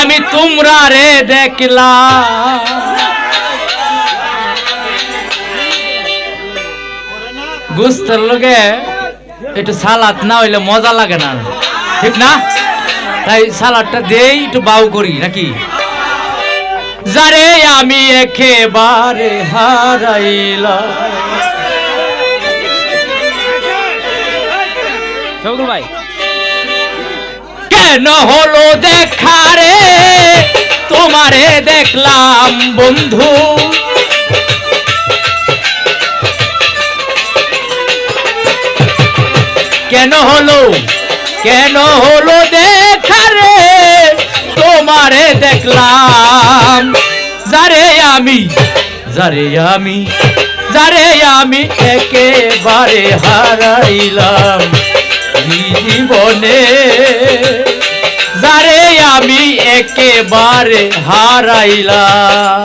আমি তোমরা রে দেখলাম। গুস্তের লোকে একটু সালাদ না হইলে মজা লাগে না। ঠিক না? তাই সালাদটা দেই, একটু বাউ করি, নাকি? যারে আমি একেবারে হারাইলাম। ভাই কেন হলো দেখা রে? তোমারে দেখলাম বন্ধু। কেন হলো? কেন হলো দেখা রে? তোমারে দেখলাম। যারে আমি যারে আমি যারে আমি একেবারে হারাইলাম। জীবনে যারে আমি একেবারে হারাইলাম।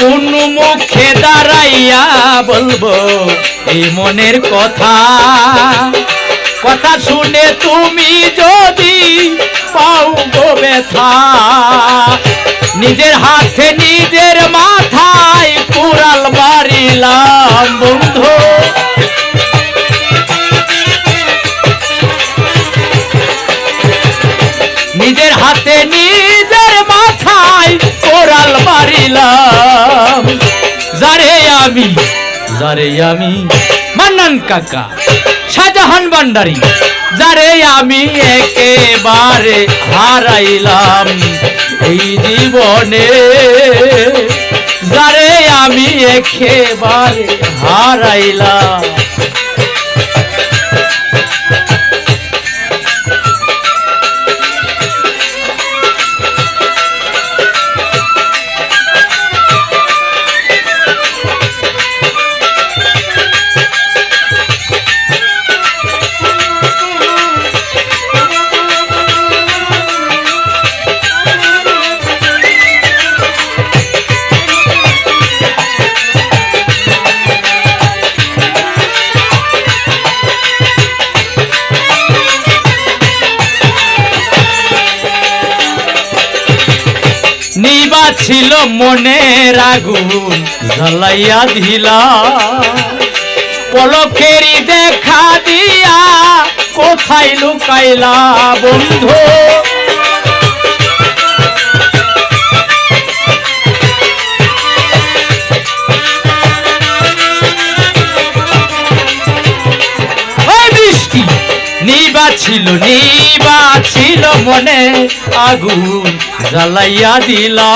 কোন মুখে দাঁড়াইয়া বলব, এই মনের কথা। কথা শুনে তুমি যদি পাও গো ব্যথা, নিজের হাতে নিজের মাথায় কুড়াল মারিলাম বন্ধু। আমি, যারে আমি, মান্নান কাকা, শাহজাহান ভান্ডারি, যারে আমি একেবারে হারাইলাম এই জীবনে। যারে আমি একেবারে হারাইলাম ছিল মনে আগুন জ্বালাইয়া দিলা। পলকেরই দেখা দিয়া কোথায় লুকাইলা বন্ধু? নিবা ছিল বাছিল ছিল মনে, আগুন জ্বালাইয়া দিলা।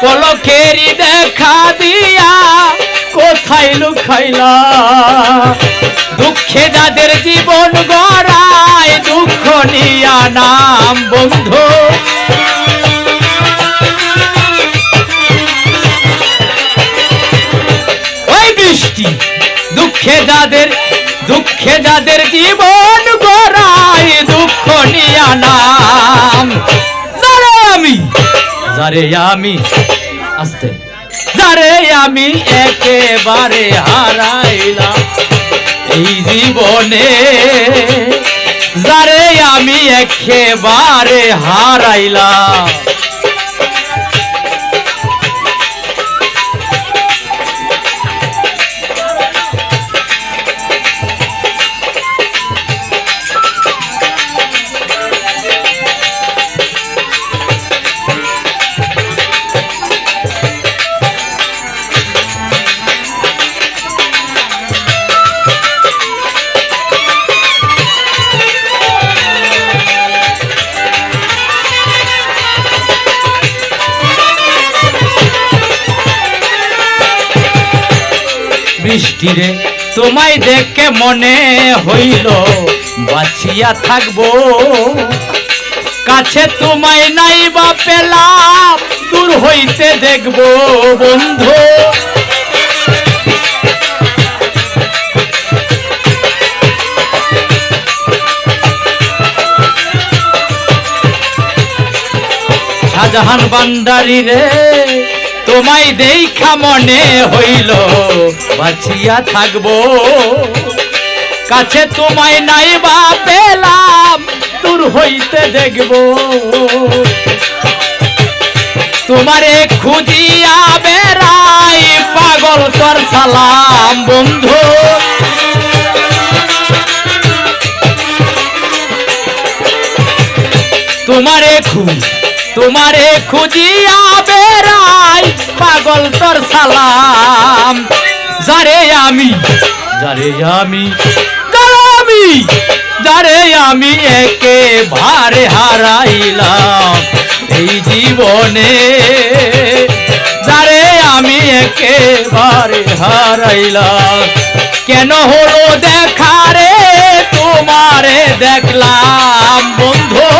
পলকেরি দেখা দিয়া কোথায় লুকাইলা? দুঃখে যাদের জীবন গড়ায় দুঃখ নিয়া নাম বন্ধু। যাদের জীবন গড়ায় দুঃখ নাম যারে আমি যারে আমি, আস্তে। যারে আমি একেবারে হারাইলাম এই জীবনে। যারে আমি একেবারে হারাইলাম। মিষ্টিরে তোমায় দেখে মনে হইল, বাঁচিয়া থাকব। কাছে তোমায় নাই বা পেলাম, দূর হইতে দেখব বন্ধু। শাহজাহান বান্ডারি রে তোমায় দেখা মনে হইল। বাঁচিয়া থাকব। কাছে তোমায় নাই বা পেলাম, দূর হইতে দেখব। তোমারে খুঁজিয়া বেড়াই পাগল তোর সালাম, বন্ধু। তোমারে খুঁজ, তোমারে খুঁজিয়া বেড়াই পাগল তোর সালাম। যারে আমি যারে আমি যারে আমি যারে আমি একেবারে হারাইলাম এই জীবনে। যারে আমি একেবারে হারাইলাম। কেন হলো দেখা রে, তোমারে দেখলাম বন্ধু?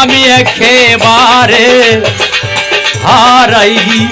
আমি একেবারে হারাইলাম।